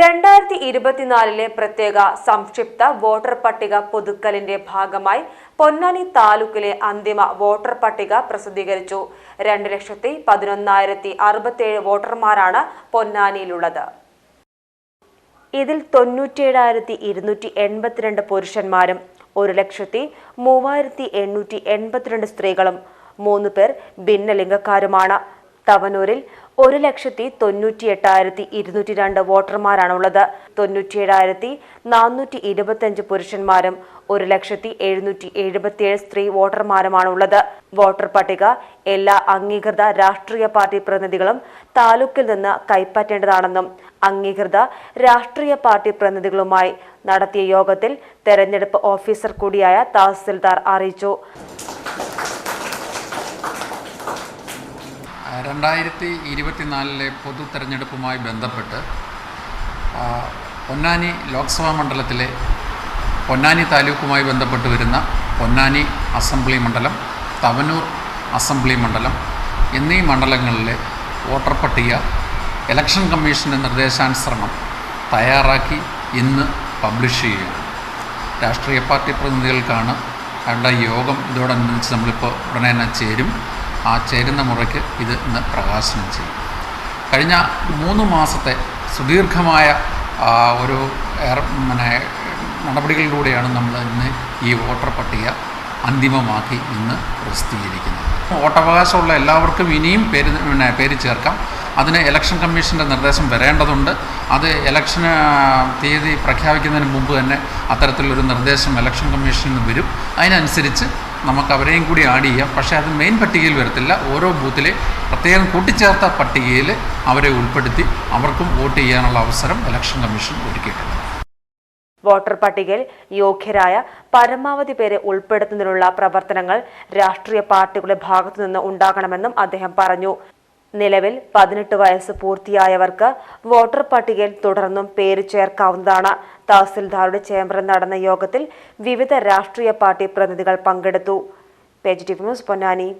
രണ്ടായിരത്തി ഇരുപത്തിനാലിലെ പ്രത്യേക സംക്ഷിപ്ത വോട്ടർ പട്ടിക പുതുക്കലിന്റെ ഭാഗമായി പൊന്നാനി താലൂക്കിലെ അന്തിമ വോട്ടർ പട്ടിക പ്രസിദ്ധീകരിച്ചു. രണ്ട് ലക്ഷത്തി പതിനൊന്നായിരത്തി അറുപത്തിയേഴ് വോട്ടർമാരാണ് പൊന്നാനിയിലുള്ളത്. ഇതിൽ തൊണ്ണൂറ്റിയേഴായിരത്തി ഇരുന്നൂറ്റി എൺപത്തിരണ്ട് പുരുഷന്മാരും ഒരു ലക്ഷത്തി മൂവായിരത്തി എണ്ണൂറ്റി എൺപത്തിരണ്ട് സ്ത്രീകളും മൂന്ന് പേർ ഭിന്നലിംഗക്കാരുമാണ്. തവനൂരിൽ ഒരു ലക്ഷത്തി തൊണ്ണൂറ്റി എട്ടായിരത്തി ഇരുന്നൂറ്റി രണ്ട് വോട്ടർമാരാണുള്ളത്. തൊണ്ണൂറ്റിയേഴായിരത്തി നാനൂറ്റി ഇരുപത്തിയഞ്ച് പുരുഷന്മാരും ഒരു ലക്ഷത്തി എഴുന്നൂറ്റി എഴുപത്തിയേഴ് സ്ത്രീ വോട്ടർമാരുമാണുള്ളത്. വോട്ടർ പട്ടിക എല്ലാ അംഗീകൃത രാഷ്ട്രീയ പാർട്ടി പ്രതിനിധികളും താലൂക്കിൽ നിന്ന് കൈപ്പറ്റേണ്ടതാണെന്നും അംഗീകൃത രാഷ്ട്രീയ പാർട്ടി പ്രതിനിധികളുമായി നടത്തിയ യോഗത്തിൽ തെരഞ്ഞെടുപ്പ് ഓഫീസർ കൂടിയായ തഹസിൽദാർ അറിയിച്ചു. രണ്ടായിരത്തി ഇരുപത്തിനാലിലെ പൊതു തെരഞ്ഞെടുപ്പുമായി ബന്ധപ്പെട്ട് പൊന്നാനി ലോക്സഭാ മണ്ഡലത്തിലെ പൊന്നാനി താലൂക്കുമായി ബന്ധപ്പെട്ട് വരുന്ന പൊന്നാനി അസംബ്ലി മണ്ഡലം തവനൂർ അസംബ്ലി മണ്ഡലം എന്നീ മണ്ഡലങ്ങളിലെ വോട്ടർ പട്ടിക ഇലക്ഷൻ കമ്മീഷന്റെ നിർദ്ദേശാനുസരണം തയ്യാറാക്കി ഇന്ന് പബ്ലിഷ് ചെയ്യുകയാണ്. രാഷ്ട്രീയ പാർട്ടി പ്രതിനിധികൾക്കാണ് അവരുടെ യോഗം ഇതോടനുബന്ധിച്ച് നമ്മളിപ്പോൾ ഉടനെ തന്നെ ചേരും. ആ ചേരുന്ന മുറയ്ക്ക് ഇത് ഇന്ന് പ്രകാശനം ചെയ്യും. കഴിഞ്ഞ മൂന്ന് മാസത്തെ സുദീർഘമായ ഒരു പിന്നെ നടപടികളിലൂടെയാണ് നമ്മൾ ഇന്ന് ഈ വോട്ടർ പട്ടിക അന്തിമമാക്കി ഇന്ന് പ്രസിദ്ധീകരിക്കുന്നത്. വോട്ടവകാശമുള്ള എല്ലാവർക്കും ഇനിയും പേര് പിന്നെ പേര് ചേർക്കാം. അതിന് ഇലക്ഷൻ കമ്മീഷന്റെ നിർദ്ദേശം വരേണ്ടതുണ്ട്. അത് ഇലക്ഷൻ തീയതി പ്രഖ്യാപിക്കുന്നതിന് മുമ്പ് തന്നെ അത്തരത്തിലൊരു നിർദ്ദേശം ഇലക്ഷൻ കമ്മീഷനിൽ നിന്ന് വരും. അതിനനുസരിച്ച് നമുക്ക് അവരെയും കൂടി ആഡ് ചെയ്യാം. പക്ഷേ അത് മെയിൻ പട്ടികയിൽ വരത്തില്ല. ഓരോ ബൂത്തിലെ പ്രത്യേകം കൂട്ടിച്ചേർത്ത പട്ടികയിൽ അവരെ ഉൾപ്പെടുത്തി അവർക്കും വോട്ട് ചെയ്യാനുള്ള അവസരം ഇലക്ഷൻ കമ്മീഷൻ ഒരുക്കിയിട്ടുണ്ട്. വോട്ടർ പട്ടികയിൽ യോഗ്യരായ പരമാവധി പേരെ ഉൾപ്പെടുത്തുന്നതിനുള്ള പ്രവർത്തനങ്ങൾ രാഷ്ട്രീയ പാർട്ടികളുടെ ഭാഗത്തുനിന്ന് ഉണ്ടാകണമെന്നും അദ്ദേഹം പറഞ്ഞു. നിലവിൽ പതിനെട്ട് വയസ്സ് പൂർത്തിയായവർക്ക് വോട്ടർ പട്ടികയിൽ തുടർന്നും പേര് ചേർക്കാവുന്നതാണ്. തഹസിൽദാറുടെ ചേംബറിൽ നടന്ന യോഗത്തിൽ വിവിധ രാഷ്ട്രീയ പാർട്ടി പ്രതിനിധികൾ പങ്കെടുത്തു. Page news Ponnani.